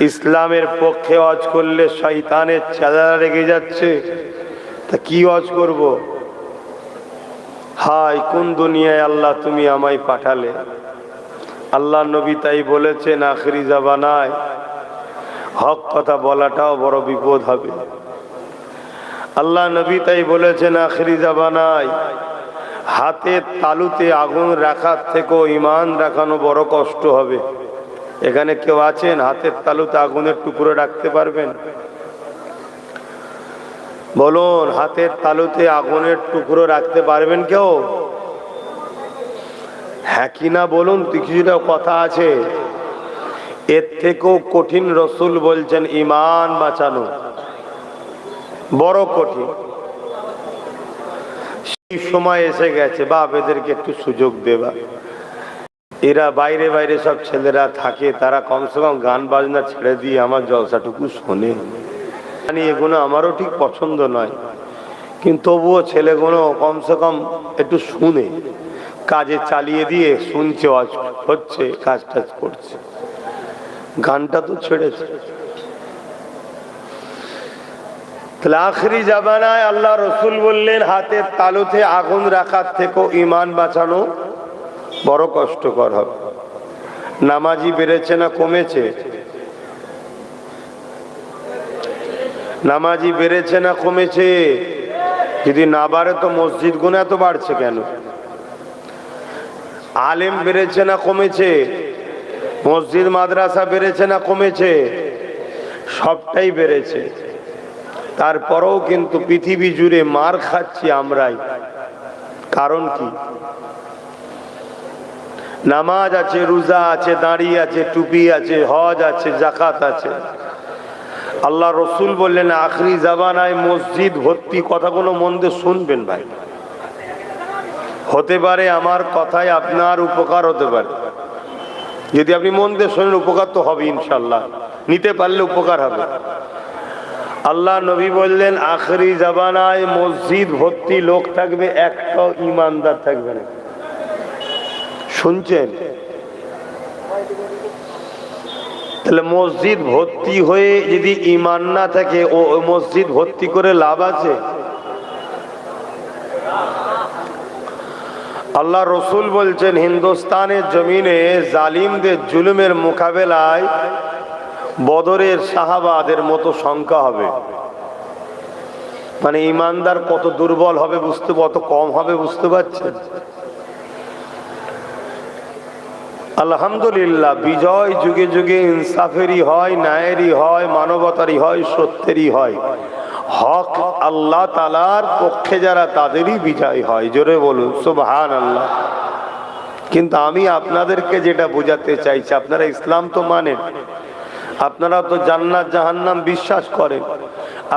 ইসলামের পক্ষে অজ করলে শয়তানের চাঁদা রেগে যাচ্ছে। তা কি অজ করব? হাই কোন দুনিয়ায় আল্লাহ তুমি আমায় পাঠালে? আল্লাহ নবী তাই বলেছেন, আখরি জাবানায় হক কথা বলাটাও বড় বিপদ হবে। আল্লাহ নবী তাই বলেছেন, আখরি জাবানায় হাতের তালুতে আগুন রাখার থেকেও ইমান রাখানো বড় কষ্ট হবে। এখানে কেউ আছেন? হাতের তালুতে আগুনের টুকরো রাখতে পারবেন? বলুন, হাতের তালুতে আগুনের টুকরো রাখতে পারবেন কেউ? হ্যাঁ কি না বলুন কিছুটা কথা আছে। এর থেকেও কঠিন রসুল বলছেন, ইমান বাঁচানো। বড় কঠিন। সেই সময় এসে গেছে, বাপ এদেরকে একটু সুযোগ দেবা। এরা বাইরে বাইরে সব ছেলেরা থাকে, তারা কমসে কম গান বাজনা ছেড়ে দিয়ে আমার জলসাটুকু শোনে। এগুলো আমারও ঠিক পছন্দ নয়, কিন্তু তবুও ছেলেগুলো কমসে কম একটু শুনে, কাজে চালিয়ে দিয়ে শুনছে হচ্ছে কাজ টাজ করছে। গানটা তো ছেড়েছে। তাহলে আখরি জামানায় আল্লাহ রসুল বললেন, হাতের তালুতে আগুন রাখার থেকেও ইমান বাঁচানো বড় কষ্টকর হবে। নামাজি বেড়েছে না কমেছে? নামাজি বেড়েছে না কমেছে? যদি না বাড়ে তো মসজিদ গুণ এত বাড়ছে কেন? আলেম বেড়েছে না কমেছে? মসজিদ, মাদ্রাসা বেড়েছে না কমেছে? সবটাই বেড়েছে। তারপরেও কিন্তু পৃথিবী জুড়ে মার খাচ্ছি আমরাই। কারণ কি? নামাজ আছে, রোজা আছে দাঁড়িয়ে আছে, টুপি আছে, হজ আছে জাকাত আছে। আল্লাহ রসুল বললেন, আখরি জাবানায় মসজিদ ভর্তি কথাগুলো মন দিয়ে শুনবেন ভাই। হতে পারে আমার কথায় আপনার উপকার হতে পারে। যদি আপনি মন দিয়ে শোনেন, উপকার তো হবে ইনশাল্লাহ নিতে পারলে উপকার হবে। আল্লাহ নবী বললেন, আখরি জাবানায় মসজিদ ভর্তি লোক থাকবে একটাও ইমানদার থাকবে না। শুনছেন? তাহলে মসজিদ ভর্তি হয়ে যদি ইমান না থাকে, ও মসজিদ ভর্তি করে লাভ আছে? আল্লাহ রসুল বলছেন, হিন্দুস্তানের জমিনে জালিমদের জুলুমের মোকাবেলায় বদরের সাহাবাদের মতো সংখ্যা হবে। মানে ইমানদার কত দুর্বল হবে বুঝতে, কত কম হবে বুঝতে পারছেন? আলহামদুলিল্লাহ, বিজয় যুগে যুগে ইনসাফেরই হয়, ন্যায়েরই হয়, মানবতারই হয়, সত্যেরই হয়। হক আল্লাহ তালার পক্ষে যারা তাদেরই বিজয় হয়, জোরে বলুন সুবহান আল্লাহ কিন্তু আমি আপনাদেরকে যেটা বোঝাতে চাইছি, আপনারা ইসলাম তো মানেন, আপনারা তো জান্নাত, জাহান্নাম বিশ্বাস করেন,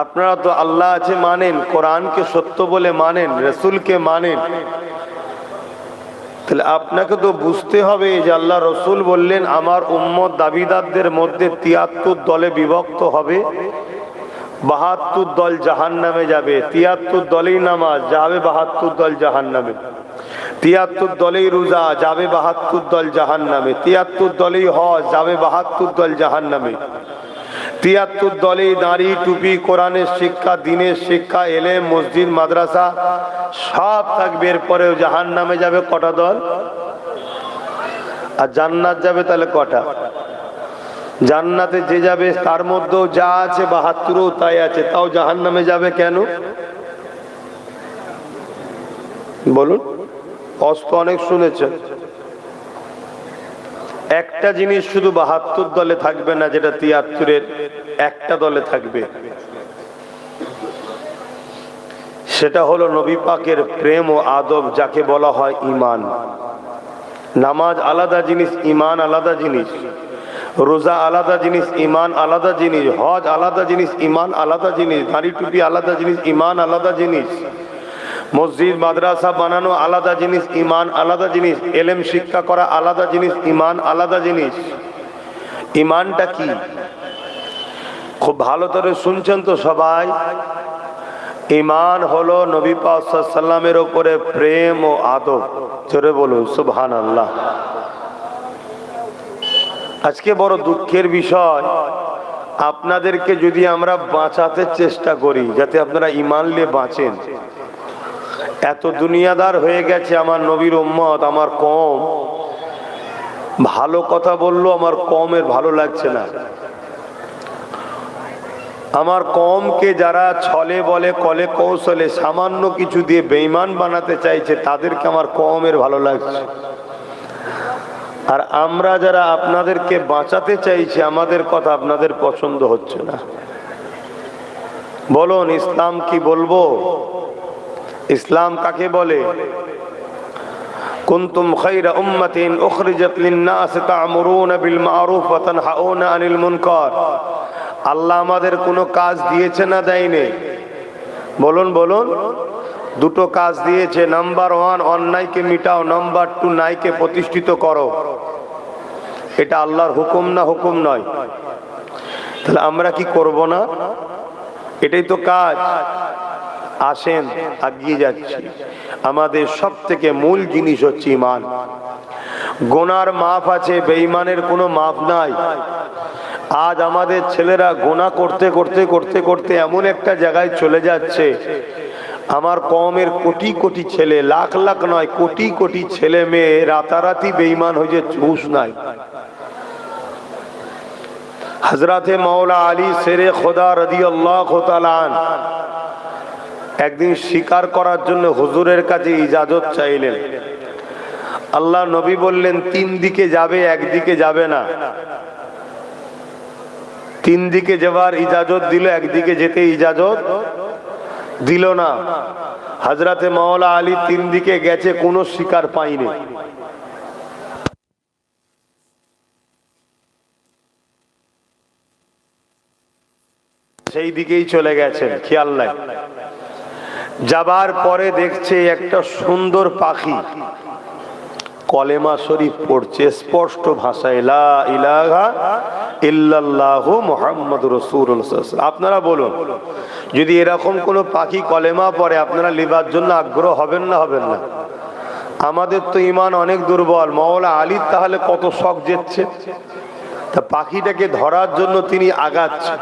আপনারা তো আল্লাহ আছে মানেন, কোরআনকে সত্য বলে মানেন, রসুলকে মানেন তাহলে আপনাকে তো বুঝতে হবে যে আল্লাহ রসুল বললেন, আমার উম্মত দাবিদারদের মধ্যে তিয়াত্তর দলে বিভক্ত হবে। বাহাত্তর দল জাহান নামে যাবে। তিয়াত্তর দলেই নামাজ, যাবে বাহাত্তর দল জাহান নামে তিয়াত্তর দলেই রোজা, যাবে বাহাত্তর দল জাহান নামে তিয়াত্তর দলেই হজ, যাবে বাহাত্তর দল জাহান নামে তিয়াত্তর দলেই দাঁড়ি টুপি, কোরআনের শিক্ষা, দিনের শিক্ষা এলে মসজিদ, মাদ্রাসা, সব থাকবে। এরপরেও জাহান নামে যাবে কটা দল? আর জান্নাত যাবে তাহলে কটা? জান্নাতে যে যাবে, তার মধ্যেও যা আছে, বাহাত্তরও তাই আছে। তাও জাহান নামে যাবে কেন? বলুন। অস্ত অনেক শুনেছেন। একটা জিনিস শুধু বাহাত্তর দলে থাকবে না, যেটা তিয়াত্তরের একটা দলে থাকবে। সেটা হলো নবী পাকের প্রেম ও আদব, যাকে বলা হয় ইমান নামাজ আলাদা জিনিস ইমান আলাদা জিনিস। রোজা আলাদা জিনিস ইমান আলাদা জিনিস। হজ আলাদা জিনিস ইমান আলাদা জিনিস। দাড়ি টুপি আলাদা জিনিস ইমান আলাদা জিনিস। মসজিদ, মাদ্রাসা বানানো আলাদা জিনিস, ইমান আলাদা জিনিস, এলেম শিক্ষা করা আলাদা জিনিস, ইমান আলাদা জিনিস। ইমানটা কি? খুব ভালো করে শুনছেন তো সবাই। ইমান হলো নবী পাসাল্লামের ওপরে প্রেম ও আদব। জোরে বলুন সুবহান আল্লাহ আজকে বড় দুঃখের বিষয়, আপনাদেরকে যদি আমরা বাঁচাতে চেষ্টা করি, যাতে আপনারা ইমান নিয়ে বাঁচেন। এত দুনিয়াদার হয়ে গেছে আমার নবীর উম্মত, আমার কম। ভালো কথা বলল, আমার কমের ভালো লাগছে না। আমার কমকে যারা ছলে বলে, কলে কৌশলে সামান্য কিছু দিয়ে বেইমান বানাতে চাইছে, তাদেরকে আমার কমের ভালো লাগছে। আর আমরা যারা আপনাদেরকে বাঁচাতে চাইছি, আমাদের কথা আপনাদের পছন্দ হচ্ছে না। বলুন, ইসলাম কি বলব? ইসলাম কাকে বলে? কুনতুম খাইরা উম্মাতিন উখরিজাত লিন-নাস তা'মুরুনা বিল মা'রুফ ওয়া তানহাউনা আনিল মুনকার। আল্লাহ আমাদের কোনো কাজ দিয়েছে না দেয়নি? বলুন বলুন। দুটো কাজ দিয়েছে। নাম্বার ওয়ান, অন্যায়কে মিটাও। নাম্বার টু নাইকে প্রতিষ্ঠিত করো। এটা আল্লাহর হুকুম না হুকুম নয়। তাহলে আমরা কি করব না? এটাই তো কাজ। আসেন আগিয়ে যাচ্ছি। আমাদের সব থেকে মূল জিনিস হচ্ছে ইমান গোনার মাপ আছে, বেঈমানের কোনো মাপ নাই। আজ আমাদের ছেলেরা গোনা করতে করতে করতে করতে এমন একটা জায়গায় চলে যাচ্ছে। আমার কমের কোটি কোটি ছেলে, লাখ লাখ নয়, কোটি কোটি ছেলে মেয়ে রাতারাতি বেঈমান হয়ে চুষ নাই। হজরতে মৌলা আলী সেরে খোদা রদি আল্লাহ একদিন শিকার করার জন্য হুজুরের কাছে ইজাজত চাইলেন। আল্লাহ নবী বললেন, তিন দিকে যাবে একদিকে যাবে না। তিন দিকে যাবার ইজাজত দিল একদিকে যেতে ইজাজত দিল না। হাজরাতে মাওলা আলী তিন দিকে গেছে, কোনো শিকার পাইনি সেই দিকেই চলে গেছেন, খেয়াল নাই। যাবার পরে দেখছে একটা সুন্দর পাখি। কলেমা শরীফ পড়ছে, স্পষ্ট ভাষায় ইল্লাল্লাহু মুহাম্মদ রাসূলুল্লাহ আপনারা বলুন, যদি এরকম কোনো পাখি কলেমা পড়ে, আপনারা লিবার জন্য আগ্রহ হবেন না হবেন না? আমাদের তো ইমান অনেক দুর্বল। মওলা আলী তাহলে কত শখ যেচ্ছে তা পাখিটাকে ধরার জন্য তিনি আগাচ্ছেন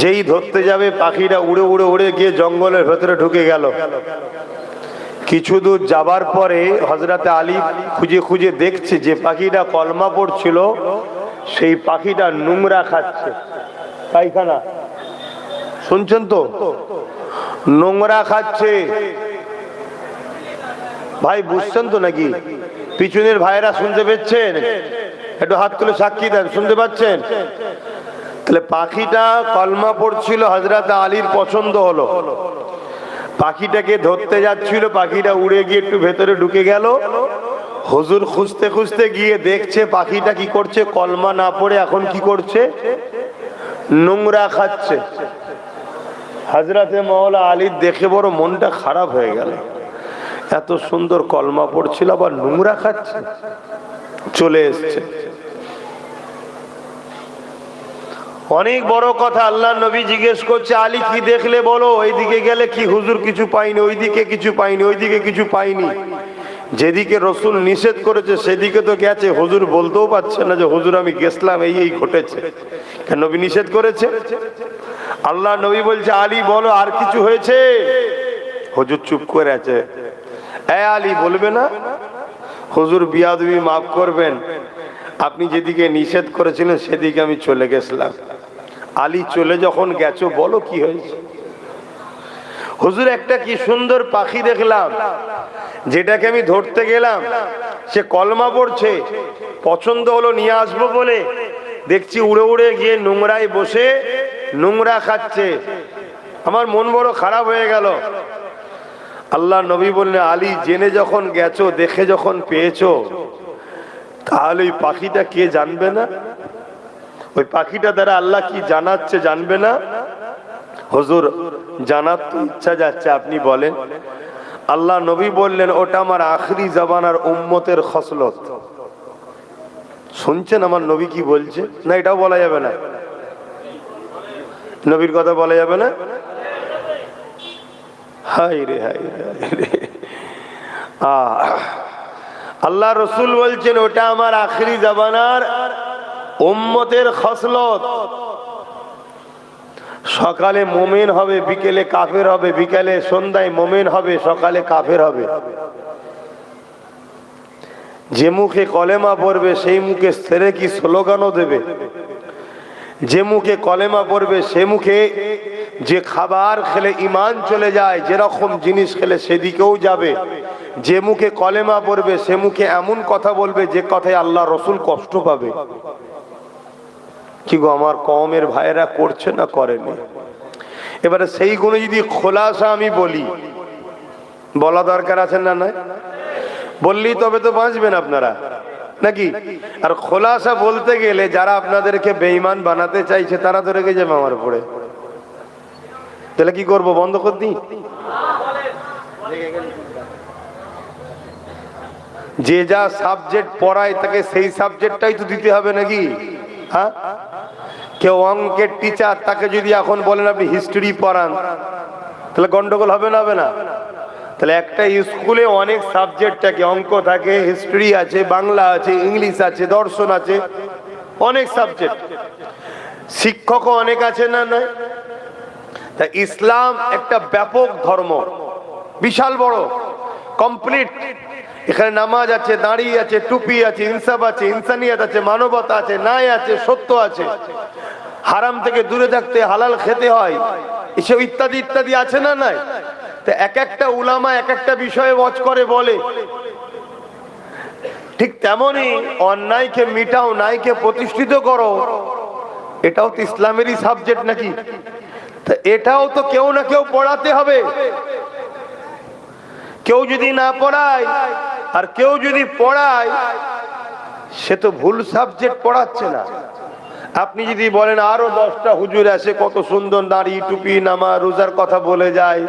যেই ধরতে যাবে পাখিটা উড়ে উড়ে উড়ে গিয়ে জঙ্গলের ভেতরে ঢুকে গেল। কিছু দূর যাবার পরে হজরতে আলী খুঁজে খুঁজে দেখছে যে পাখিটা কলমা পড়ছিল, সেই পাখিটা নোংরা খাচ্ছে। পায়খানা। শুনছেন তো? নোংরা খাচ্ছে। ভাই, বুঝছেন তো নাকি? পিছনের ভাইরা শুনতে পেয়েছেন? একটু হাত তুলে সাক্ষী দেন, শুনতে পাচ্ছেন? তাহলে পাখিটা কলমা পড়ছিল হজরত আলীর পছন্দ হলো। পাখিটাকে ধরতে যাচ্ছিল, পাখিটা উড়ে গিয়ে একটু ভেতরে ঢুকে গেল। হুজুর খুঁজতে খুঁজতে গিয়ে দেখছে পাখিটা কি করছে, কলমা না পড়ে এখন কি করছে? নোংরা খাচ্ছে। হাজরাতে মৌলা আলীর দেখে বড় মনটা খারাপ হয়ে গেল। এত সুন্দর কলমা পড়ছিল, আবার নোংরা খাচ্ছে। চলে এসছে। অনেক বড় কথা আল্লাহ নবী জিজ্ঞেস করছে, আলী কি দেখলে বলো? ওইদিকে গেলে কি হুজুর কিছু পাইনি? ওইদিকে কিছু পাইনি, ওইদিকে কিছু পাইনি। যেদিকে রসুল নিষেধ করেছে, সেদিকে তো গেছে। হুজুর বলতেও পারছে না যে, হুজুর, আমি গেছলাম এই এই ঘটেছে। কেন নবী নিষেধ করেছে? আল্লাহ নবী বলছে, আলী, বলো, আর কিছু হয়েছে? হুজুর চুপ করে আছে। এ আলী, বলবে না? হুজুর, বিয়াদবি মাফ করবেন। আপনি যেদিকে নিষেধ করেছিলেন, সেদিকে আমি চলে গেছিলাম আলী চলে যখন গেছো, বলো কি হয়েছে? হুজুর, একটা কি সুন্দর পাখি দেখলাম, যেটাকে আমি ধরতে গেলাম, সে কলমা পড়ছে, পছন্দ হলো, নিয়ে আসব বলে। দেখছি উড়ে উড়ে গিয়ে নোংরায় বসে, নোংরা খাচ্ছে। আমার মন বড় খারাপ হয়ে গেল। আল্লাহ নবী বললে আলী, জেনে যখন গেছো, দেখে যখন পেয়েছ, তাহলে ওই পাখিটা কে জানবে না? ওই পাখিটা দ্বারা আল্লাহ কি জানাচ্ছে জানবে না? হজুর জানার তো ইচ্ছা যাচ্ছে আপনি বলেন। আল্লাহ নবী বললেন ওটা আমার আখরি জবানার উম্মতের খসলত। শুনছেন আমার নবী কি বলছে? না এটাও বলা যাবে না। নবীর কথা বলা যাবে না? হাই রে হাই রে, আল্লাহ রসুল বলছেন ওটা আমার আখরি জাবানার উম্মতের খসলত। সকালে মোমেন হবে, বিকেলে কাফের হবে, বিকেলে সন্ধ্যায় মোমেন হবে, সকালে কাফের হবে। যে মুখে কলেমা পড়বে, সেই মুখে সেরে কি স্লোগানও দেবে? যে মুখে কলেমা পড়বে, সে মুখে যে খাবার খেলে ইমান চলে যায়, যেরকম জিনিস খেলে সেদিকেও যাবে। যে মুখে কলেমা পড়বে, সে মুখে এমন কথা বলবে, যে কথায় আল্লাহ রসুল কষ্ট পাবে। কি গো, আমার কমের ভাইয়েরা করছে না করেনি? এবারে সেইগুলো যদি খোলাসা আমি বলি, বলা দরকার আছে না নাই? বললেই তবে তো বাঁচবেন আপনারা। নাকি? আর খোলাসা বলতে গেলে যারা আপনাদেরকে বেঈমান বানাতে চাইছে, তারা তো রেখে যাবে আমার উপরে। তাহলে কি করব, বন্ধ করে দিই? যে যা সাবজেক্ট পড়ায়, তাকে সেই সাবজেক্টটাই তো দিতে হবে নাকি? হ্যাঁ? কেউ অঙ্কের টিচার তাকে যদি এখন বলেন আপনি হিস্ট্রি পড়ান, তাহলে গন্ডগোল হবে না হবে না? তাহলে একটা স্কুলে অনেক সাবজেক্ট থাকে, অঙ্ক থাকে হিস্ট্রি আছে, বাংলা আছে, ইংলিশ আছে, দর্শন আছে, অনেক সাবজেক্ট শিক্ষকও অনেক আছে না নয়? তা ইসলাম একটা ব্যাপক ধর্ম, বিশাল বড় কমপ্লিট এখানে নামাজ আছে দাঁড়িয়ে আছে, টুপি আছে, ইনসাফ আছে, ইনসানিয়াত আছে, মানবতা আছে, ন্যায় আছে, সত্য আছে। হারাম থেকে দূরে থাকতে হালাল খেতে হয়। এসব ইত্যাদি ইত্যাদি আছে না নাই? তো এক একটা উলামা এক একটা বিষয়ে ওয়াচ করে, বলে। ঠিক তেমনই অন্যায়কে মিটাও নাইকে প্রতিষ্ঠিত করো। এটাও তো ইসলামেরই সাবজেক্ট নাকি? তা এটাও তো কেউ না কেউ পড়াতে হবে। কেউ যদি না পড়ায় আর কেউ যদি পড়ায়, সে তো ভুল সাবজেক্ট পড়াচ্ছে না। আপনি যদি বলেন, আরও দশটা হুজুর আছে, কত সুন্দর দাঁড়ি, টুপি, নামা, রোজার কথা বলে যায়।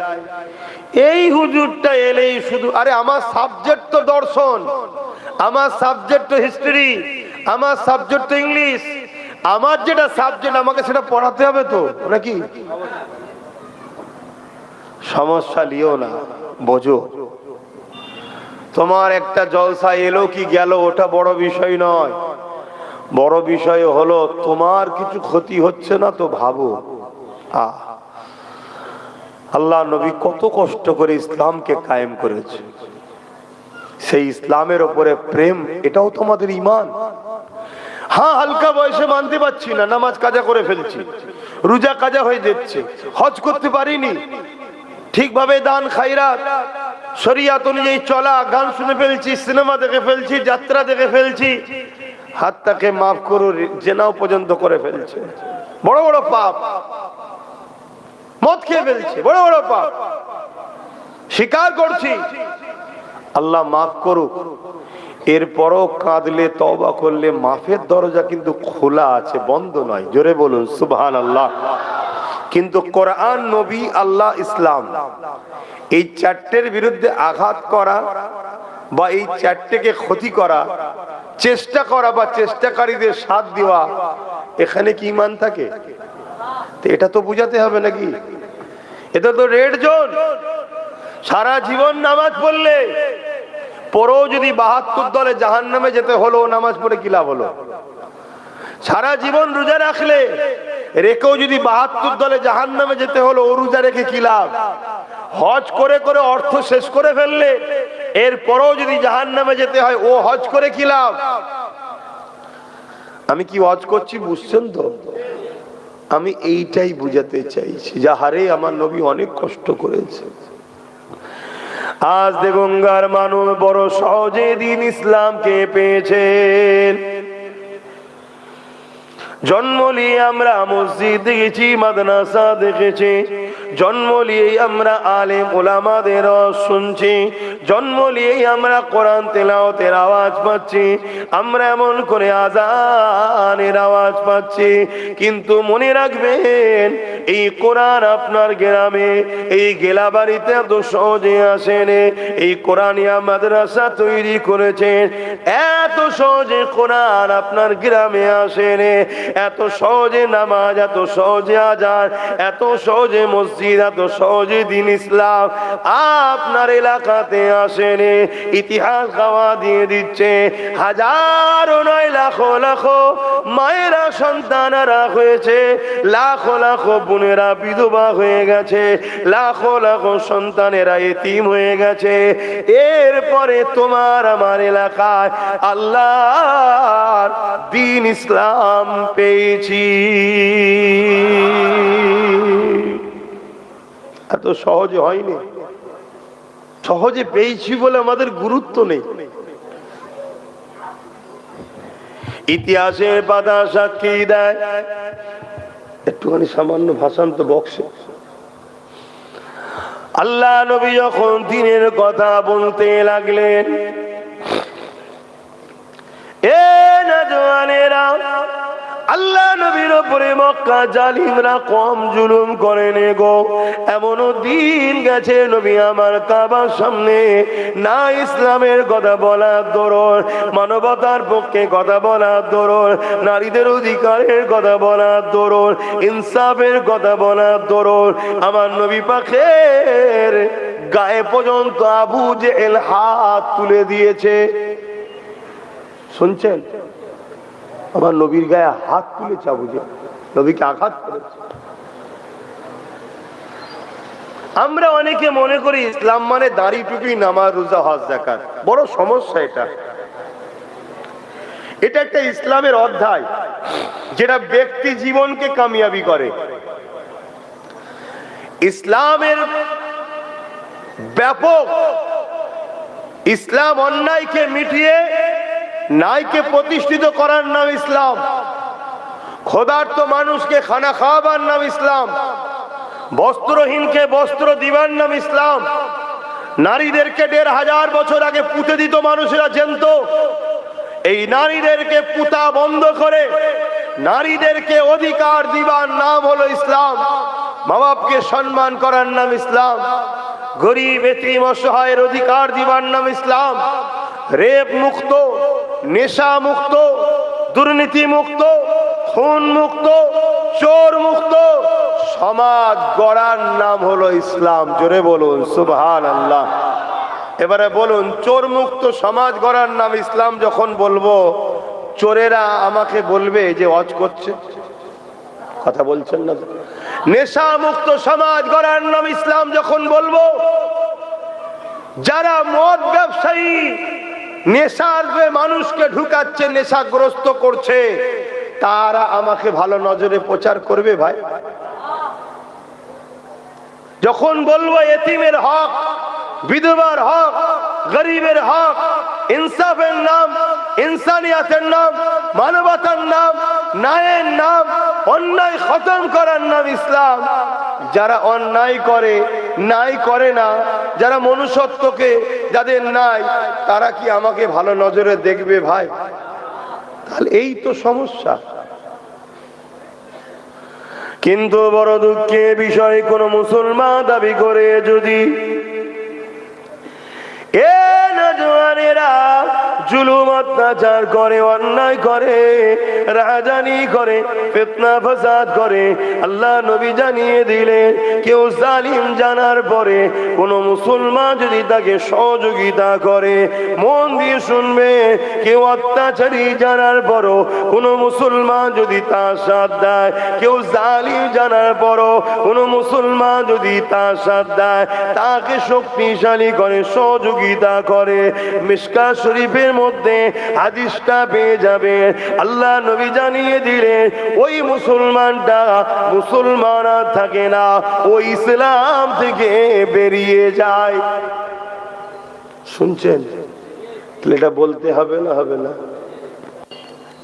এই হুজুরটা এলেই শুধু, আরে আমার সাবজেক্ট তো দর্শন, আমার সাবজেক্ট তো হিস্ট্রি আমার সাবজেক্ট তো ইংলিশ আমার যেটা সাবজেক্ট আমাকে সেটা পড়াতে হবে তো, নাকি? সমস্যা লিও না, বোঝো। তোমার একটা জলসা এলো কি গেল ওটা বড় বিষয় নয়। বড় বিষয় হলো তোমার কিছু ক্ষতি হচ্ছে না তো ভাবো। আহ। আল্লাহ নবী কত কষ্ট করে ইসলামকে কায়েম করেছে। সেই ইসলামের ওপরে প্রেম, এটাও তোমাদের ইমান হ্যাঁ হালকা বয়সে মানতে পারছি না, নামাজ কাজা করে ফেলছি, রোজা কাজা হয়ে যাচ্ছে, হজ করতে পারিনি, ঠিকভাবে দান খাইরাত শরিয়াত অনুযায়ী চলা, গান শুনে ফেলছি, সিনেমা দেখে ফেলছি, যাত্রা দেখে ফেলছি। হাতটাকে মাফ করো, জেনাও পর্যন্ত করে ফেলছে। বড় বড় পাপ। মদ খেয়ে ফেলছে, বড় বড় পাপ। স্বীকার করছি। আল্লাহ মাফ করুক। এরপরও কাঁদলে তবা করলে, মাফের দরজা কিন্তু খোলা আছে, বন্ধ নয়। জোরে বলুন সুবহান আল্লাহ কিন্তু কোরআন, নবী, আল্লাহ, ইসলাম। এই চারটের বিরুদ্ধে আঘাত করা বা এই চারটেকে ক্ষতি করা, চেষ্টা করা বা চেষ্টাকারীদের সাথ দেওয়া, এখানে কি ইমান থাকে? তো এটা তো বুঝাতে হবে নাকি? এটা তো রেড জোন সারা জীবন নামাজ পড়লে, পরেও যদি বাহাত্তর দলে জাহান নামে যেতে হলো, নামাজ পড়ে কি লাভ হলো? সারা জীবন রোজা রাখলে, রেখেও যদি বাহাত্তর দলে জাহান নামে যেতে হলো, ও রোজা রেখে কি লাভ? হজ করে করে অর্থ শেষ করে ফেললে, এরপরেও যদি জাহান নামে যেতে হয়, ও হজ করে কি লাভ? আমি কি হজ করছি বুঝছেন তো? আমি এইটাই বুঝাতে চাইছি যা হারে আমার নবী অনেক কষ্ট করেছে। আজ দেগঙ্গার মানুষ বড় সহজে দিন ইসলামকে পেয়েছেন। জন্ম নিয়ে আমরা মসজিদ দেখেছি, মাদ্রাসা দেখেছি। জন্ম নিয়েই আমরা আলেম ওলামাদের শুনছি। জন্ম নিয়েই আমরা কোরআন তেলাওতের আওয়াজ পাচ্ছি। আমরা এমন করে আজানের আওয়াজ পাচ্ছি। কিন্তু মনে রাখবেন, এই কোরআন আপনার গ্রামে, এই গেলা বাড়িতে এত সহজে আসেন এই কোরআনিয়া মাদ্রাসা তৈরি করেছেন। এত সহজে কোরআন আপনার গ্রামে আসেন এত সহজে নামাজ, এত সহজে আজান, এত সহজে মসজিদ, এত সহজে দিন ইসলাম। আপনার এলাকাতে আসেনি। ইতিহাস গাওয়া দিয়ে দিচ্ছে। হাজারো নয় লাখো লাখো মায়েরা, সন্তানেরা হয়েছে। লাখো লাখো বোনেরা বিধবা হয়ে গেছে। লাখো লাখো সন্তানেরা এতিম হয়ে গেছে। এরপরে তোমার আমার এলাকায় আল্লাহ দিন ইসলাম পেয়েছি। এত সহজ হয়নি। সহজে পেয়েছি বলে আমাদের গুরুত্ব নেই। ইতিহাসের পাতা সাক্ষী দেয়। একটুখানি সামান্য ভাষান্ত বক্সে। আল্লাহ নবী যখন দিনের কথা বলতে লাগলেন নবীর ওপরে মক্কা জালিমরা কম জুলুম করেন গো। এমনও দিন গেছে নবী আমার কাবার সামনে। না ইসলামের কথা বলার দরুন, মানবতার পক্ষে কথা বলার দরুন, নারীদের অধিকারের কথা বলার দরুন, ইনসাফের কথা বলার দরুন। আমার নবী পাখের গায়ে পর্যন্ত আবু জেল হাত তুলে দিয়েছে। শুনছেন? আমার নবীর গায়ে হাত তুলেছে আবু জেহেল। নবীকে আঘাত করেছে? আমরা অনেকে মনে করি ইসলাম মানে দাড়ি টুপি, নামাজ, রোজা, হজ জাকাত বড় সমস্যা এটা। এটা একটা ইসলামের অধ্যায় যেটা ব্যক্তি জীবনকে কামিয়াবি করে। ইসলামের ব্যাপক ইসলাম অন্যায়কে মিটিয়ে নাইকে প্রতিষ্ঠিত করার নাম ইসলাম। ক্ষুধার্ত মানুষকে খানা খাওয়াবার নাম ইসলাম, বস্ত্রহীনকে বস্ত্র দিবার নাম ইসলাম। নারীদেরকে দেড় হাজার বছর আগে পুঁতে দিত মানুষেরা জানত, এই নারীদেরকে পুতা বন্ধ করে নারীদেরকে অধিকার দিবার নাম হলো ইসলাম। মা বাপকে সম্মান করার নাম ইসলাম, গরিব, এতিম, অসহায়ের অধিকার দিবার নাম ইসলাম। রেপ মুক্ত, নেশা মুক্ত, দুর্নীতি মুক্ত খুন মুক্ত চোর মুক্ত সমাজ গড়ার নাম হলো ইসলাম। জোরে বলুন সুবহান আল্লাহ এবারে বলুন চোর মুক্ত সমাজ গড়ার নাম ইসলাম যখন বলব, চোরেরা আমাকে বলবে যে অজ করছে। কথা বলছেন না নেশা মুক্ত সমাজ গড়ার নাম ইসলাম যখন বলব, যারা মদ ব্যবসায়ী, নেশার মানুষকে ঢুকাচ্ছে, নেশাগ্রস্ত করছে তারা আমাকে ভালো নজরে প্রচার করবে ভাই। যখন বলব এতিমের হক, বিধবার হক, গরিবের হক, ইনসাফের নাম, ইনসানিয়াতের নাম, মানবতার নাম, ন্যায়ের নাম, অন্যায় খতম করার নাম ইসলাম। যারা অন্যায় করে নাই করে না, যারা মনুষ্যত্বকে যাদের নাই, তারা কি আমাকে ভালো নজরে দেখবে ভাই? তাহলে এই তো সমস্যা। কিন্তু বড় দুঃখের বিষয় কোন মুসলমান দাবি করে যদি। এ নজওয়ানেরা জুলুম, অত্যাচার করে, অন্যায় করে, রাজানি করে, ফিতনা, ফাসাদ করে, আল্লাহ নবী জানিয়ে দিলেন, কেউ জালিম জানার পরে কোন মুসলমান যদি তাকে সহযোগিতা করে, মন দিয়ে শুনবে, কেউ অত্যাচারী জানার পরও কোন মুসলমান যদি তার সাথ দেয়, কেউ জালিম জানার পরও কোন মুসলমান যদি তার সাথ দেয়, তাকে শক্তিশালী করে, সহযোগিতা করে মিসকা শরীফের মধ্যে হাদিসটা পেয়ে যাবে। আল্লাহ নবী জানিয়ে দিলেন, ওই মুসলমানটা মুসলমান থাকে না ওই ইসলাম থেকে বেরিয়ে যায়। শুনছেন? তাহলে এটা বলতে হবে না হবে না?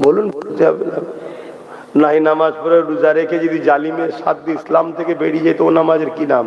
বলুন, বলতে হবে না। নাই নামাজ পড়ে রোজা রেখে যদি জালিমের সাথ ইসলাম থেকে বেরিয়ে যেত, ও নামাজের কি নাম?